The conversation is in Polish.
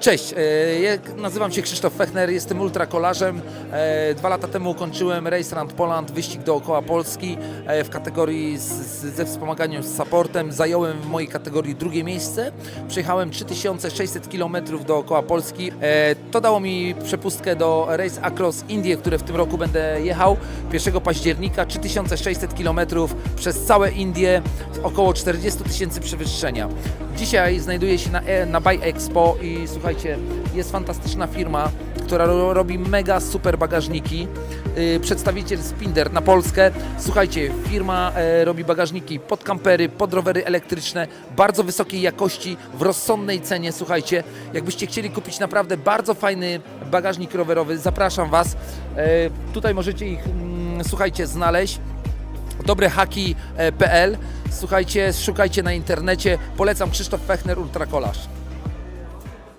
Cześć, e, nazywam się Krzysztof Fechner, jestem ultrakolarzem. E, Dwa lata temu ukończyłem Race Round Poland, wyścig dookoła Polski e, w kategorii z, ze wspomaganiem z supportem. Zająłem w mojej kategorii drugie miejsce. Przejechałem 3600 km dookoła Polski. To dało mi przepustkę do Race Across Indie, które w tym roku będę jechał 1 października. 3600 km przez całe Indie, około 40 tysięcy przewyższenia. Dzisiaj znajduję się na, na Buy Expo i słuchajcie, jest fantastyczna firma, która ro, robi mega super bagażniki. Yy, przedstawiciel Spinder na Polskę. Słuchajcie, firma e, robi bagażniki pod kampery, pod rowery elektryczne, bardzo wysokiej jakości, w rozsądnej cenie. Słuchajcie, jakbyście chcieli kupić naprawdę bardzo fajny bagażnik rowerowy, zapraszam Was. E, tutaj możecie ich, mm, słuchajcie, znaleźć dobrehaki.pl. Słuchajcie, szukajcie na internecie. Polecam Krzysztof Fechner Ultrakolarz.